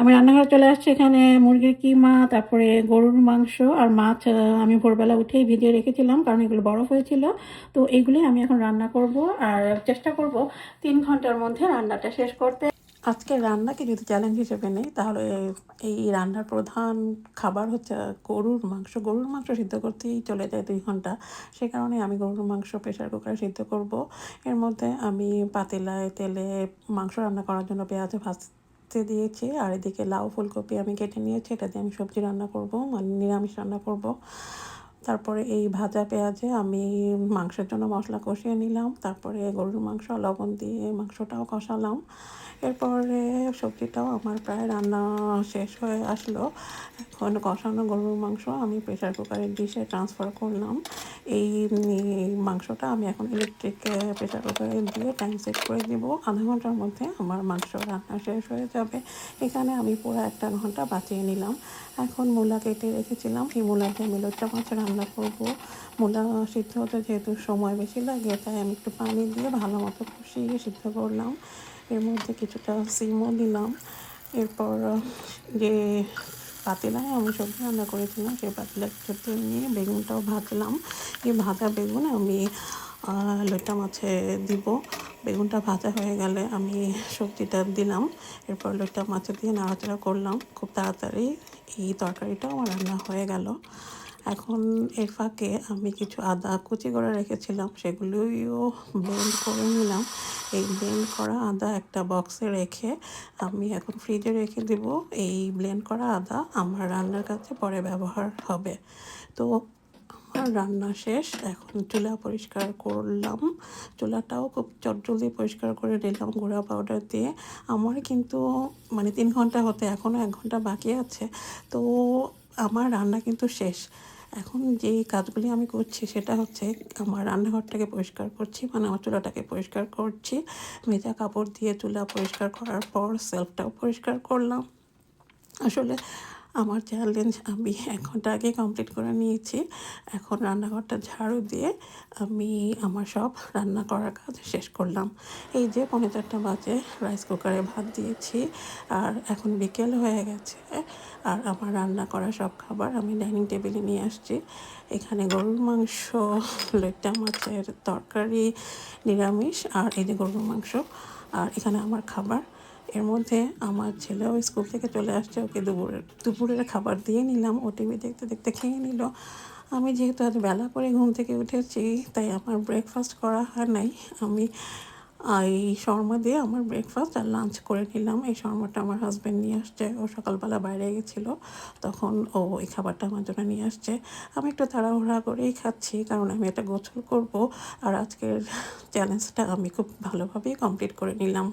আমি রান্নাঘরে চলে আসছি, এখানে মুরগির কিমা, তারপরে গরুর মাংস আর মাছ আমি ভোরবেলা উঠেই ভিজিয়ে রেখেছিলাম, কারণ এগুলো বরফ হয়েছিল। তো এগুলি আমি এখন রান্না করব আর চেষ্টা করব তিন ঘণ্টার মধ্যে রান্নাটা শেষ করতে। আজকে রান্নাকে যদি চ্যালেঞ্জ হিসেবে নেই, তাহলে এই রান্নার প্রধান খাবার হচ্ছে গরুর মাংস। গরুর মাংস সিদ্ধ করতেই চলে যায় দুই ঘণ্টা। সে কারণে আমি গরুর মাংস প্রেশার কুকারে সিদ্ধ করব। এর মধ্যে আমি পাতিলায় তেলে মাংস রান্না করার জন্য পেঁয়াজ ভাজতে দিয়েছি। আর এদিকে লাউ ফুলকপি আমি কেটে নিয়েছি। এটা দিয়ে আমি সবজি রান্না করব মানে নিরামিষ রান্না করব। তারপরে এই ভাজা পেঁয়াজে আমি মাংসের জন্য মশলা কষিয়ে নিলাম, তারপরে গরুর মাংস, লবণ দিয়ে মাংসটাও কষালাম। এরপরে সবজিটাও আমার প্রায় রান্না শেষ হয়ে আসলো। এখন কষানো গরুর মাংস আমি প্রেশার কুকারের ডিশে ট্রান্সফার করলাম। এই মাংসটা আমি এখন ইলেকট্রিক প্রেশার কুকারে দিয়ে টাইম সেট করে দিব। আধা ঘণ্টার মধ্যে আমার মাংস রান্না শেষ হয়ে যাবে। এখানে আমি পুরো একটা ঘণ্টা বাঁচিয়ে নিলাম। এখন মূলা কেটে রেখেছিলাম। এই মূলা দিয়ে আমি লোটটা মাছ রান্না করব। মূলা সিদ্ধ হতে যেহেতু সময় বেশি লাগে, তাই আমি একটু পানি দিয়ে ভালো মতো কষিয়ে সিদ্ধ করলাম। এর মধ্যে কিছুটা সিমও দিলাম। এরপর যে পাতিলায় আমি সবজি রান্না করেছিলাম, সেই পাতিলা কিছু তেল নিয়ে বেগুনটাও ভাজলাম। এই ভাজা বেগুন আমি লোটা মাছে দিব। বেগুনটা ভাজা হয়ে গেলে আমি সবজিটা দিলাম। এরপর লোটা মাছে দিয়ে নাড়াচাড়া করলাম। খুব তাড়াতাড়ি এই তরকারিটাও আমার রান্না হয়ে গেল। এখন এর ফাঁকে আমি কিছু আদা কুচি করে রেখেছিলাম, সেগুলোও ব্লেন্ড করে নিলাম। এই ব্লেন্ড করা আদা একটা বক্সে রেখে আমি এখন ফ্রিজে রেখে দেব। এই ব্লেন্ড করা আদা আমার রান্নার কাছে পরে ব্যবহার হবে। তো আমার রান্না শেষ, এখন চুলা পরিষ্কার করলাম। চুলাটাও খুব চটজলদি পরিষ্কার করে নিলাম গুঁড়া পাউডার দিয়ে। আমার কিন্তু মানে তিন ঘণ্টা হতে এখনও এক ঘণ্টা বাকি আছে। তো আমার রান্না কিন্তু শেষ। এখন যে কাজগুলি আমি করছি সেটা হচ্ছে আমার রান্নাঘরটাকে পরিষ্কার করছি মানে আমার চুলাটাকে পরিষ্কার করছি। মেজা কাপড় দিয়ে চুলা পরিষ্কার করার পর সেলফটাও পরিষ্কার করলাম। আসলে আমার চ্যালেঞ্জ আমি এক ঘণ্টা আগে কমপ্লিট করে নিয়েছি। এখন রান্নাঘরটা ঝাড়ু দিয়ে আমি আমার সব রান্না করার কাজ শেষ করলাম। এই যে পনেরো চারটা বাজে রাইস কুকারে ভাত দিয়েছি আর এখন বিকেল হয়ে গেছে আর আমার রান্না করা সব খাবার আমি ডাইনিং টেবিলে নিয়ে আসছি। এখানে গরুর মাংস লইট্টা মাছের তরকারি, নিরামিষ আর এই যে গরুর মাংস আর এখানে আমার খাবার। এর মধ্যে আমার ছেলেও স্কুল থেকে চলে আসছে ওকে দুপুরের দুপুরের খাবার দিয়ে নিলাম, ও টিভি দেখতে দেখতে খেয়ে নিল। আমি যেহেতু আজ বেলা করে ঘুম থেকে উঠেছি, তাই আমার ব্রেকফাস্ট করা হয় নাই। আমি এই শর্মা দিয়ে আমার ব্রেকফাস্ট আর লাঞ্চ করে নিলাম। এই শর্মাটা আমার হাজব্যান্ড নিয়ে আসছে, ও সকালবেলা বাইরে গেছিল, তখন ও এই খাবারটা আমার জন্য নিয়ে আসছে। আমি একটু তাড়াহুড়া করেই খাচ্ছি, কারণ আমি এটা গোছল করব, আর আজকের চ্যালেঞ্জটা আমি খুব ভালোভাবেই কমপ্লিট করে নিলাম।